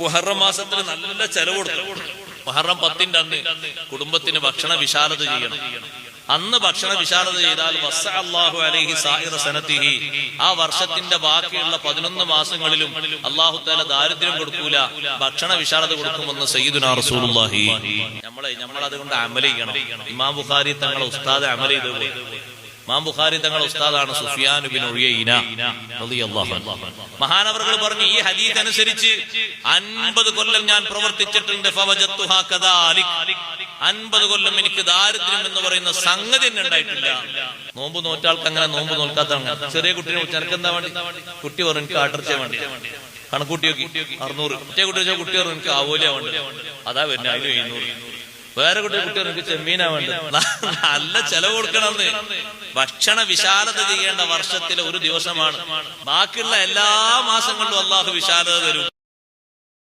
മുഹറം മാസത്തിൽ നല്ല ചെലവ് മുഹറം പത്തിന്റെ അന്ന് കുടുംബത്തിന് ഭക്ഷണ വിശാലത ചെയ്യണം. അന്ന് ഭക്ഷണ വിശാലത ചെയ്താൽ അള്ളാഹു അലൈഹി സനത്തിഹി. ആ വർഷത്തിന്റെ ബാക്കിയുള്ള പതിനൊന്ന് മാസങ്ങളിലും അള്ളാഹു താല ദാരിദ്ര്യം കൊടുക്കൂല. ഭക്ഷണ വിശാലത കൊടുക്കുമെന്ന് സയ്യിദുനാ റസൂലുള്ളാഹി. നമ്മളെ നമ്മൾ അതുകൊണ്ട് അമല ചെയ്യണം. ഇമാം ബുഖാരി തങ്ങളെ ഉസ്താദ് അമല ചെയ്തു ഇമാം ബുഖാരി തങ്ങളുടെ ഉസ്താദാണ് സുഫിയാൻ ബിൻ അൻഹു. മഹാനവർകൾ പറഞ്ഞു ഈ ഹദീസ് അനുസരിച്ച് അൻപത് കൊല്ലം ഞാൻ പ്രവർത്തിച്ചിട്ടുണ്ട്. ഫവജത്തുഹാ കദാലിക്. അൻപത് കൊല്ലം എനിക്ക് ദാരിദ്ര്യം എന്ന് പറയുന്ന സംഗതി തന്നെ ഉണ്ടായിട്ടില്ല. നോമ്പ് നോറ്റാൾക്ക് അങ്ങനെ നോമ്പ് നോൽക്കാത്തതാണ്. ചെറിയ കുട്ടിനെ എനിക്ക് എന്താ വേണ്ടി? കുട്ടി പറഞ്ഞു എനിക്ക് ആട്ടർച്ച വേണ്ടി. കണക്കൂട്ടി നോക്കി. അറുന്നൂറ്. ഒറ്റ കുട്ടി വെച്ചാൽ കുട്ടി പറഞ്ഞു എനിക്ക് ആവോലിയാ വേണ്ടി. അതാ വരുന്നത്. അതിന് എഴുന്നൂറ്. വേറെ കുട്ടി കുട്ടികൾക്ക് ചെമ്മീനാ വേണ്ടത്. നല്ല ചെലവ് കൊടുക്കണമെന്ന്. ഭക്ഷണ വിശാലത ചെയ്യേണ്ട വർഷത്തിലെ ഒരു ദിവസമാണ്. ബാക്കിയുള്ള എല്ലാ മാസങ്ങളിലും അള്ളാഹു വിശാലത തരും.